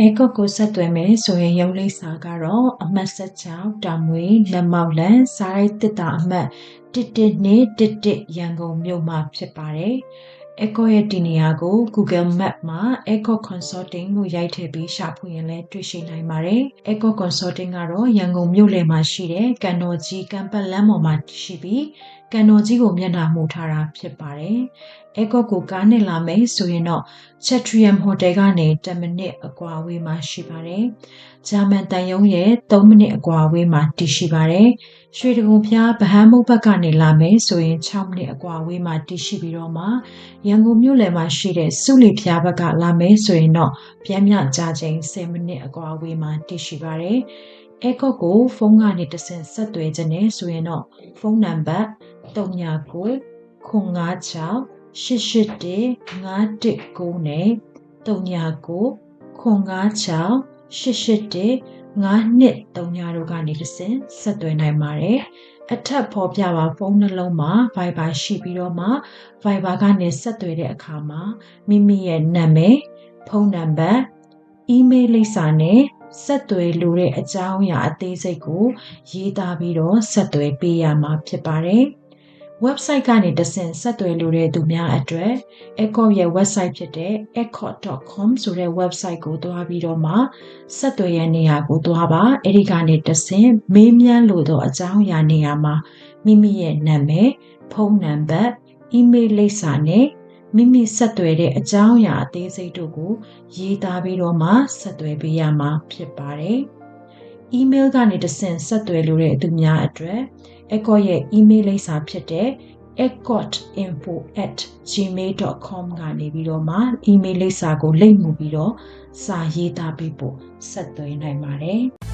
အဲကွက်ကိုဆက်သွယ်မယ်ဆိုရင်ရုံးလိပ်စာကတော့အမှတ်16တောင်မွေလက်မောက်လန်စားရိုက်တစ်တာအမှတ်11နဲ့11ရန်ကုန်မြို့မှာဖြစ်ပါတယ်။ Echo ရဲ့ဒီနေရာကို Google Map မှာ Echo Consulting လို့ရိုက်ထည့်ပြီးရှာဖွေရင်လည်းတွေ့ရှိနိုင်ပါတယ်။ Echo Consulting ကတော့ရန်ကုန်မြို့လယ်မှာရှိတဲ့ကန်တော်ကြီးကံပတ်လမ်းပေါ်မှာရှိပြီး ကန်တော်ကြီးကိုမျက်နှာမူထားတာဖြစ်ပါတယ်။ Echo ကိုကားနဲ့လာမယ်ဆိုရင်တော့ Chatrium Hotel ကနေ10မိနစ်အကွာအဝေးမှာရှိပါတယ်။ဂျာမန်တန်ယုံရဲ့3မိနစ်အကွာအဝေးမှာတည်ရှိပါတယ်။ရွှေတကုံဖျားဗဟန်းမုတ်ဘက်ကနေလာမယ်ဆိုရင်6မိနစ်အကွာအဝေးမှာတည်ရှိပြီးတော့မှရန်ကုန်မြို့လယ်မှာရှိတဲ့စုလီဖျားဘက်ကလာမယ်ဆိုရင်တော့ပြန်မြကြာချိန်10မိနစ်အကွာအဝေးမှာတည်ရှိပါတယ်။ Echo ကိုဖုန်းကနေတဆင့်ဆက်သွယ်ခြင်းနဲ့ဆိုရင်တော့ဖုန်းနံပါတ်39 956 881 519နဲ့39 956 881 5239တို့ကနေတဆင့်ဆက်သွယ်နိုင်ပါတယ်။အထက်ဖော်ပြပါဖုန်းနှလုံးမှာ Viber ရှိပြီးတော့မှ Viber ကနေဆက်သွယ်တဲ့အခါမှာမိမိရဲ့နာမည်ဖုန်းနံပါတ် email လိပ်စာနဲ့ ဆက်သွယ်လိုတဲ့အကြောင်းအရာအသေးစိတ်ကိုရေးသားပြီးတော့ဆက်သွယ်ပေးရမှာဖြစ်ပါတယ်။ website ကနေတဆင့်ဆက်သွယ်လိုတဲ့သူများအတွက် Echo ရဲ့ website ဖြစ်တဲ့ echo.com ဆိုတဲ့ website ကိုသွားပြီးတော့မှဆက်သွယ်ရနေရာကိုသွားပါအဲ့ဒီကနေတဆင့်မေးမြန်းလိုသောအကြောင်းအရာနေရာမှာမိမိရဲ့နာမည်ဖုန်းနံပါတ် email လိပ်စာနဲ့ မိမိဆက်သွယ်တဲ့အကြောင်းအရာအသေးစိတ်တို့ကို ရေးသားပြီးတော့မှဆက်သွယ်ပေးရမှာဖြစ်ပါတယ်။ email ကနေတဆင့်ဆက်သွယ်လိုတဲ့သူများအတွက် Echo ရဲ့ email လိပ်စာဖြစ်တဲ့ ecot.info@gmail.com ကနေပြီးတော့မှ email လိပ်စာကိုလိပ်မူပြီးတော့စာရေးသားပေးဖို့ဆက်သွယ်နိုင်ပါတယ်။